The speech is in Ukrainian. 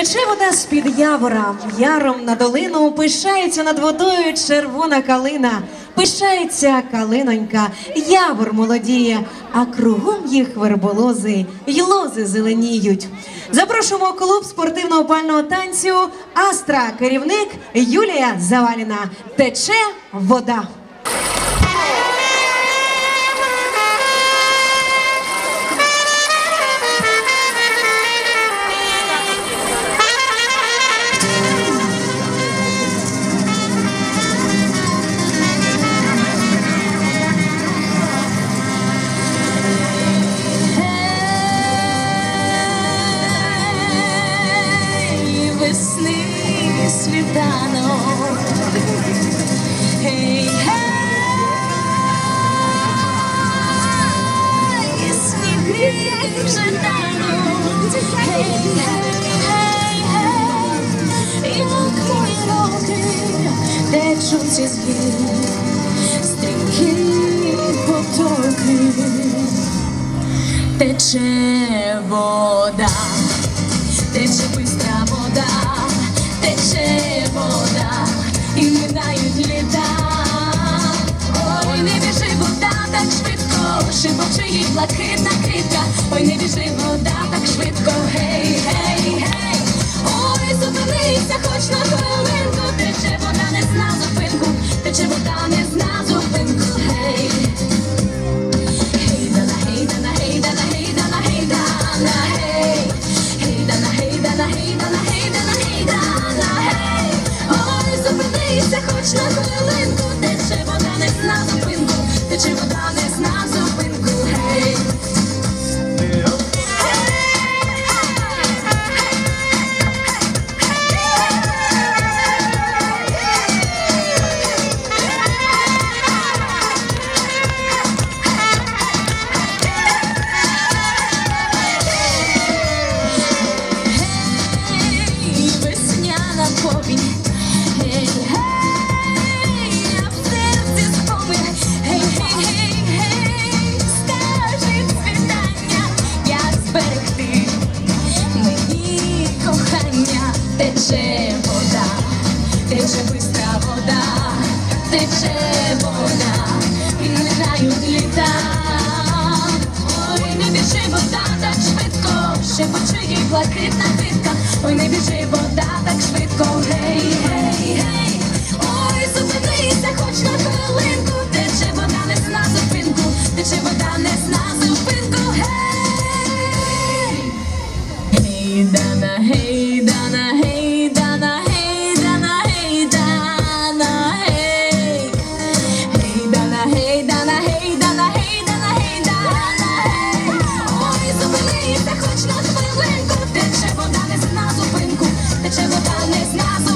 Тече вода з-під явора, яром на долину, пишається над водою червона калина, пишається калинонька, явор молодіє, а кругом їх верболози й лози зеленіють. Запрошуємо клуб спортивного пального танцю Астра, керівник Юлія Заваліна. Тече вода. Течуть із гір, стрімкі потоки тече вода, тече бистра вода, тече вода, і минають літа. Ой, не біжи вода так швидко, шибочи їй блакитна квітка. Ой, не біжи вода так швидко, гей, гей, гей. Ой, зупинися, хоч на хвилинку, тече бистра вода, тече вода, і не літають літа, ой, не біжи вода так швидко, ще почує блакитна хитка, ой, не біжи вода так швидко. сльози.